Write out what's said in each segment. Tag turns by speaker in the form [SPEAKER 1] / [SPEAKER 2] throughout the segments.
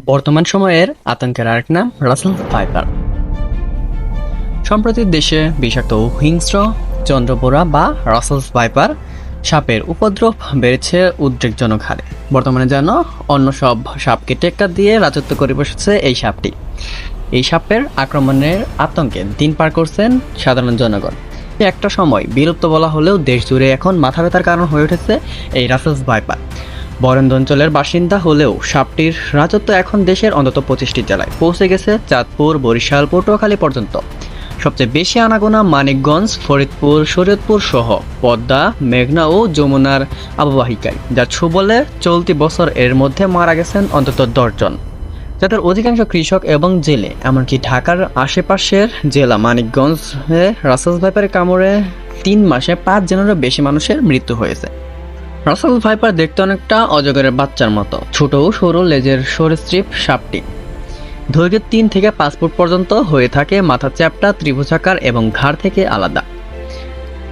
[SPEAKER 1] বর্তমান সময়ের আতঙ্কের আরেক নাম রাসেল ভাইপার সম্প্রতি দেশে বিষাক্ত হিংস্র চন্দ্রপোড়া বা রাসেলস ভাইপার সাপের উপদ্রব বেড়েছে উদ্রেকজনক হারে। বর্তমানে যেন অন্য সব সাপকে টেক্কা দিয়ে রাজত্ব করে বসেছে এই সাপটি। এই সাপের আক্রমণের আতঙ্কে দিন পার করছেন সাধারণ জনগণ। একটা সময় বিলুপ্ত বলা হলেও দেশ জুড়ে এখন মাথা ব্যথার কারণ হয়ে উঠেছে এই রাসেলস ভাইপার বরেন্দ্র অঞ্চলের বাসিন্দা হলেও সাপটির রাজত্ব এখন দেশের অন্তত পঁচিশটি জেলায় পৌঁছে গেছে চাঁদপুর, বরিশাল, পটুয়াখালী পর্যন্ত। সবচেয়ে বেশি আনাগোনা মানিকগঞ্জ, ফরিদপুর, শরীয়তপুর সহ পদ্মা, মেঘনা ও যমুনার আববাহিকায়, যা ছুবলে চলতি বছর এর মধ্যে মারা গেছেন অন্তত দশজন যাদের অধিকাংশ কৃষক এবং জেলে, এমনকি ঢাকার আশেপাশের জেলা মানিকগঞ্জে রাসেল ভাইপারের কামড়ে তিন মাসে পাঁচ জনেরও বেশি মানুষের মৃত্যু হয়েছে। রাসেল ভাইপার দেখতে অনেকটা অজগরের বাচ্চার মতো। ছোট, সরু, লেজের সরীসৃপ সাপটি। দৈর্ঘ্য তিন থেকে পাঁচ ফুট পর্যন্ত হয়ে থাকে, মাথার চ্যাপটা ত্রিভুজাকার এবং ঘাড় থেকে আলাদা।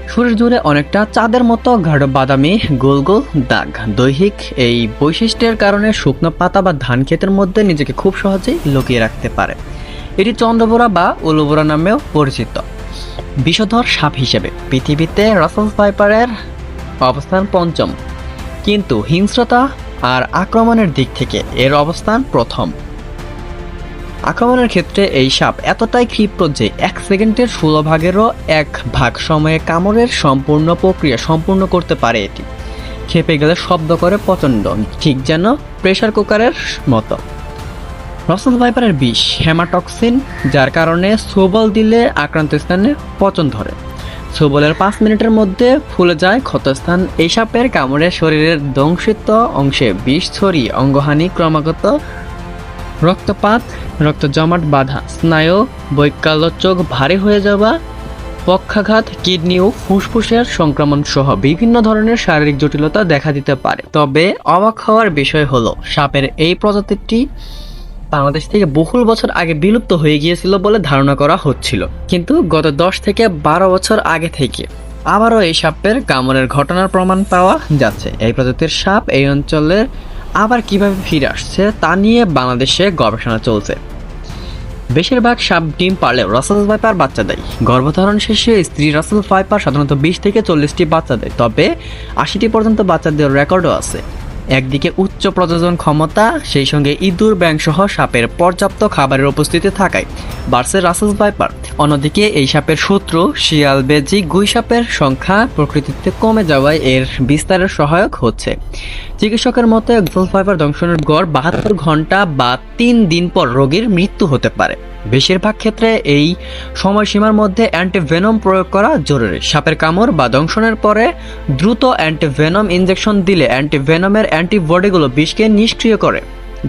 [SPEAKER 1] শরীর জুড়ে অনেকটা চাঁদের মতো গাঢ় বাদামি, গোল গোল দাগ। দৈহিক এই বৈশিষ্ট্যের কারণে শুকনো পাতা বা ধান ক্ষেতের মধ্যে নিজেকে খুব সহজেই লুকিয়ে রাখতে পারে। এটি চন্দ্রবোরা বা উলুবোরা নামেও পরিচিত। বিষধর সাপ হিসেবে পৃথিবীতে রাসেল ভাইপারের অবস্থান পঞ্চম। কিন্তু হিংস্রতা আর আক্রমণের দিক থেকে এর অবস্থান প্রথম। আক্রমণের ক্ষেত্রে এই সাপ এতটাই ক্ষিপ্র যে এক সেকেন্ডের ষোলো ভাগেরও এক ভাগ সময়ে কামড়ের সম্পূর্ণ প্রক্রিয়া সম্পূর্ণ করতে পারে এটি। খেপে গেলে শব্দ করে প্রচণ্ড, ঠিক যেন প্রেসার কুকারের মতো। রসল ভাইপারের বিষ, হেমাটক্সিন, যার কারণে সোবল দিলে আক্রান্ত স্থানে পচন ধরে। সোবলের পাঁচ মিনিটের মধ্যে ফুলে যায় ক্ষতস্থান। এই সাপের কামড়ে শরীরের দংশিত অংশে বিষ ছড়িয়ে অঙ্গহানি ক্রমাগত রক্তপাত রক্ত জমাট বাধা, স্নায়ু বৈকাল্য চোখ ভারী হয়ে যাওয়া, পক্ষাঘাত, কিডনি ও ফুসফুসের সংক্রমণ সহ বিভিন্ন ধরনের শারীরিক জটিলতা দেখা দিতে পারে। তবে অবাক হওয়ার বিষয় হলো, সাপের এই প্রজাতিটি বাংলাদেশ থেকে বহুল বছর আগে বিলুপ্ত হয়ে গিয়েছিল বলে ধারণা করা হচ্ছিল। কিন্তু গত দশ থেকে বারো বছর আগে থেকে আবারও এই সাপের কামড়ের ঘটনার প্রমাণ পাওয়া যাচ্ছে। এই প্রজাতির সাপ এই অঞ্চলের আবার কীভাবে ফিরে আসছে তা নিয়ে বাংলাদেশে গবেষণা চলছে। বেশিরভাগ সাপ ডিম পারলেও রাসেল ভাইপার বাচ্চা দেয়। গর্ভধারণ শেষে স্ত্রী রাসেল ভাইপার সাধারণত বিশ থেকে চল্লিশটি বাচ্চা দেয়, তবে আশিটি পর্যন্ত বাচ্চা দেওয়ার রেকর্ডও আছে। একদিকে উচ্চ প্রযোজন ক্ষমতা, সেই সঙ্গে ইঁদুর ব্যাংসহ সাপের পর্যাপ্ত খাবারের উপস্থিতি থাকায় বার্সের রাসেল ভাইপার। অন্যদিকে এই সাপের শত্রু, শিয়াল, বেজি, গুই সাপের সংখ্যা প্রকৃতিতে কমে যাওয়ায় এর বিস্তারের সহায়ক হচ্ছে। চিকিৎসকের মতে রাসেল ফাইবার দংশনের গড় বাহাত্তর ঘণ্টা বা তিন দিন পর রোগীর মৃত্যু হতে পারে। বেশিরভাগ ক্ষেত্রে এই সময়সীমার মধ্যে অ্যান্টিভেনম প্রয়োগ করা জরুরি। সাপের কামড় বা দংশনের পরে দ্রুত অ্যান্টিভেনম ইনজেকশন দিলে অ্যান্টিভেনমের অ্যান্টিবডিগুলো বিষকে নিষ্ক্রিয় করে,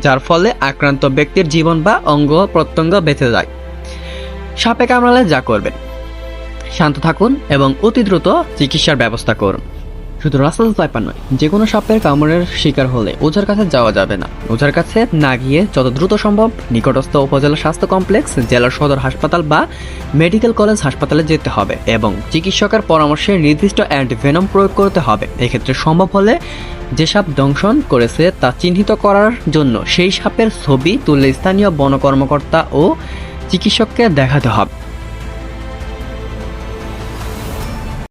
[SPEAKER 1] যার ফলে আক্রান্ত ব্যক্তির জীবন বা অঙ্গ প্রত্যঙ্গ বেঁচে যায়। সাপে কামড়ালে যা করবেন। শান্ত থাকুন এবং অতি দ্রুত চিকিৎসার ব্যবস্থা করুন। শুধু রাসেল ভাইপার নয় যে কোনো সাপের কামড়ের শিকার হলে ওঝার কাছে যাওয়া যাবে না। ওঝার কাছে না গিয়ে যত দ্রুত সম্ভব নিকটস্থ উপজেলা স্বাস্থ্য কমপ্লেক্স জেলার সদর হাসপাতাল বা মেডিকেল কলেজ হাসপাতালে যেতে হবে এবং চিকিৎসকের পরামর্শে নির্দিষ্ট অ্যান্টিভেনম প্রয়োগ করতে হবে। এক্ষেত্রে সম্ভব হলে যে সাপ দংশন করেছে তা চিহ্নিত করার জন্য সেই সাপের ছবি তুলে স্থানীয় বন কর্মকর্তা ও চিকিৎসককে দেখাতে হবে।